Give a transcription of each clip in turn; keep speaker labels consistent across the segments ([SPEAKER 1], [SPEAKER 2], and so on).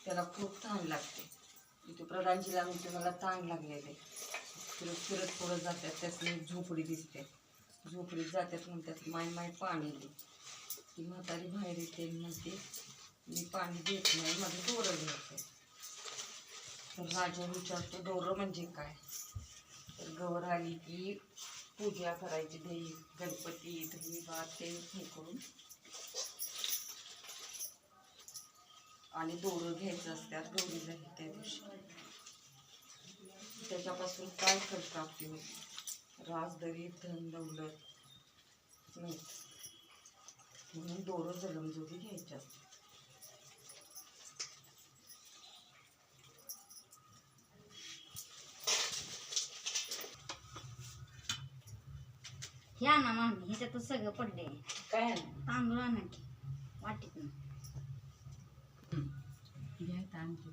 [SPEAKER 1] त्याला खूप ताण लागते. इथे प्रधानजीला म्हणते मला ताण लागलेले. फिरत फिरत पुढं जातात त्यातली झोपडी दिसते. झोपडीत जातात म्हणतात माय माय पाणी दे ती म्हातारी बाहेर येते म्हणते मी पाणी देत नाही माझं दोरं घ्यायचं तर राजा विचारतो दोरं म्हणजे काय? तर गवर आली की पूजा करायची दही गणपती दही भात ते हे करून. आणि दोरं घ्यायचं असतात गौरीला हे त्या दिवशी. त्याच्यापासून काय कर प्राप्ती होती? राजदरी धन दौलत नाही म्हणून दोरं जलमजोडी घ्यायच्या असतात
[SPEAKER 2] हे आणा मामी ह्याच्यातच सगळं पडले
[SPEAKER 1] काय?
[SPEAKER 2] तांदूळ आणा की वाटीत
[SPEAKER 1] घ्या तांदूळ.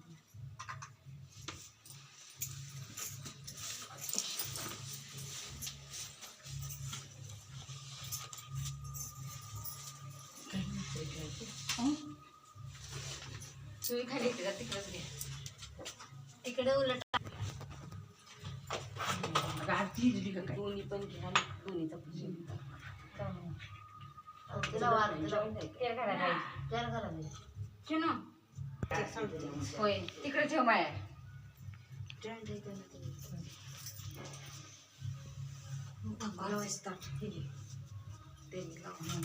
[SPEAKER 1] तुम्ही खाली का तिकडंच घ्या.
[SPEAKER 2] तिकडे उलट
[SPEAKER 1] आरती दिली का काय? दोन्ही पण घ्या दोन्हीचा
[SPEAKER 2] तिला
[SPEAKER 1] आहे.
[SPEAKER 2] चिनो.
[SPEAKER 1] होय तिकडे ठेव माया. तेल लावून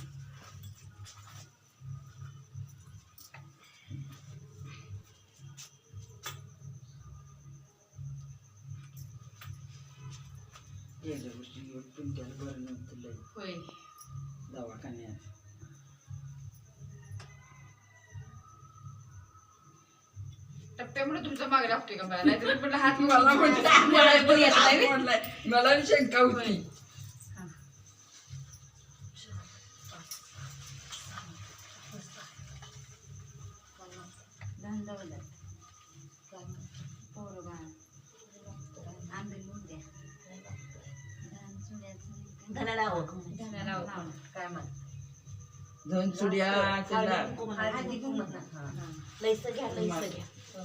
[SPEAKER 3] गेल्या वर्षी पिंट्याला बरं नव्हतं लय
[SPEAKER 1] होय.
[SPEAKER 3] दवाखान्यात.
[SPEAKER 1] टप्प्यामुळे तुमचा मागे लागतोय का मला नाहीतर म्हटलं हात मी मला
[SPEAKER 3] मला शंका होती.
[SPEAKER 1] धन्याला लाव. काय म्हण?
[SPEAKER 3] दोन चुड्या चला
[SPEAKER 2] हळदी कुंकू.
[SPEAKER 4] लयसं घ्या लयसं घ्या.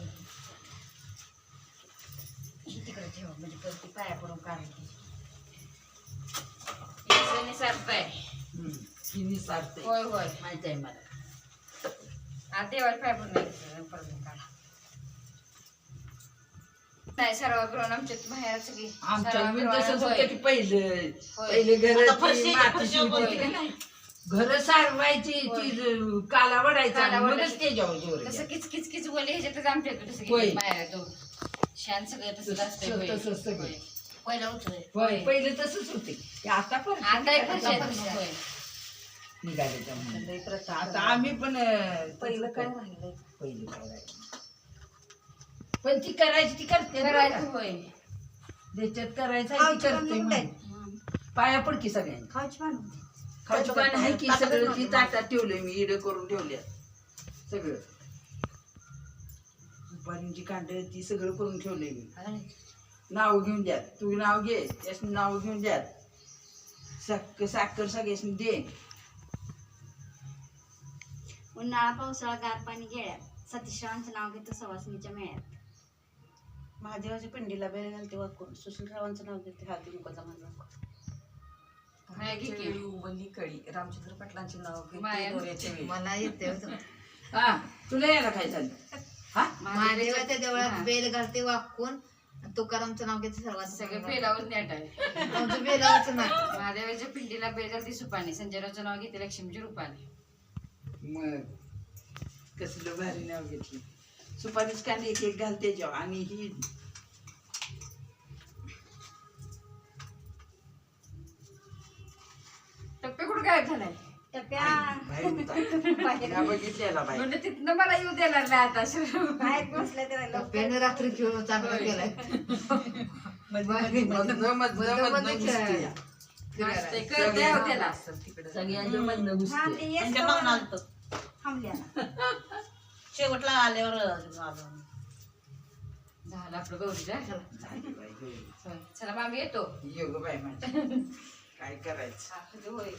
[SPEAKER 1] ही तिकडे ठेवा म्हणजे परत पाया पडून काढायची सारताय
[SPEAKER 3] तिन्ही सारते
[SPEAKER 1] होय होय.
[SPEAKER 3] माहीत आहे मला.
[SPEAKER 1] देवाला पाया पडून काढा. नाही सर्व करून आमच्या बाहेर सगळी
[SPEAKER 3] आमच्या
[SPEAKER 1] सर्व
[SPEAKER 3] मी
[SPEAKER 1] करून
[SPEAKER 3] तसंच
[SPEAKER 1] होय.
[SPEAKER 3] होतं की पहिलं
[SPEAKER 1] होय.
[SPEAKER 3] पहिले घर
[SPEAKER 4] आता फरशी- फरशी
[SPEAKER 3] होती का नाही घर सारवायची. ती काला वडायचा
[SPEAKER 1] काला
[SPEAKER 3] आणि
[SPEAKER 1] तसं. किच किच किच बोले ह्याच्यातच आमच्या तसं
[SPEAKER 3] होय.
[SPEAKER 1] किती बाहेर तो शान सगळं तसंच असतंय होय.
[SPEAKER 3] तसंच सगळं.
[SPEAKER 1] होय.
[SPEAKER 4] पहिला उचल
[SPEAKER 3] होय पहिले तसंच होते ते आता पण
[SPEAKER 1] आता एक वर्ष आहे तसं, होय.
[SPEAKER 3] निघाले त्यामुळे
[SPEAKER 1] लई प्रथा
[SPEAKER 3] आता आम्ही पण अं,
[SPEAKER 1] पहिलं काय राहिलंय
[SPEAKER 3] पहिलं काय राहिलं. पण ती करायची ती करते बरं
[SPEAKER 1] करायचं.
[SPEAKER 3] का?
[SPEAKER 1] होय.
[SPEAKER 3] ज्याच्यात करायचं आहे ती
[SPEAKER 2] खाऊची
[SPEAKER 3] करते. पाया पड की सगळ्यांनी.
[SPEAKER 2] खाऊची
[SPEAKER 3] खाऊची पाणी आहे की सगळं ती ताटात ठेवलंय मी इडं करून ठेवल्या. सगळं. दुपारीची कांड ती सगळं करून ठेवलंय मी. नाव घेऊन द्या. तू नाव घे त्यासनी नाव घेऊन द्या. साख साखर सगळ्यासनी दे.
[SPEAKER 2] उन्हाळा पावसाळा गार पाणी गेळ्यात सतीशरावांचं नाव घेतो सवासणीच्या मेळ्यात.
[SPEAKER 4] महादेवाच्या पिंडीला बेल घालते वाकून. सुशीलरावांचं नाव घेते. हाती मुखाचा माझा.
[SPEAKER 1] मॅगी
[SPEAKER 5] केळी उमलली कळी. रामचंद्र पाटलांचे नाव घेते.
[SPEAKER 1] माया.
[SPEAKER 5] दोऱ्याच्या वेळी.
[SPEAKER 4] मला येते
[SPEAKER 3] हा तुला यायला काय झालं? हा?
[SPEAKER 4] महादेवाच्या देवळात
[SPEAKER 1] हा.
[SPEAKER 4] बेल घालते वाकून. आणि तुकारामचं नाव घेते सर्वात
[SPEAKER 1] सगळे पेलावर नेट आहे.
[SPEAKER 4] आमचं बेलावरचं नाव
[SPEAKER 1] महादेवाच्या पिंडीला बेलगाती सुपाने. संजयरावचं नाव घेते लक्ष्मीची रूपाने.
[SPEAKER 3] मग कसलं भारी नाव घेतलं. सुपारीच कांदे एक एक घालते जेव्हा. आणि ही
[SPEAKER 1] काय
[SPEAKER 3] बघितलेला बाई
[SPEAKER 1] म्हणजे तिथनं मला येऊ देणार नाही आता.
[SPEAKER 2] बाहेर
[SPEAKER 4] टप्प्याने रात्री खेळून चांगला
[SPEAKER 1] होय.
[SPEAKER 4] केलाय
[SPEAKER 3] मधनं मधनं मधनं
[SPEAKER 4] मध्ये
[SPEAKER 3] घुसते
[SPEAKER 4] खेळायला.
[SPEAKER 3] या.
[SPEAKER 1] नाचतंय, कळतंय हो त्याला
[SPEAKER 3] सगळ्यांच्या मधनं
[SPEAKER 2] हा
[SPEAKER 3] घुसते
[SPEAKER 2] ते येस
[SPEAKER 4] त्यांच्या पाहुणा आलतं.
[SPEAKER 2] थांबल्या
[SPEAKER 4] शेवटला आल्यावर आलो
[SPEAKER 1] झालं आपलं गौरीला
[SPEAKER 3] झाली बाई, होय.
[SPEAKER 1] चला मामी येतो.
[SPEAKER 3] ये गं बाई माझी काय करायचं?
[SPEAKER 1] होय.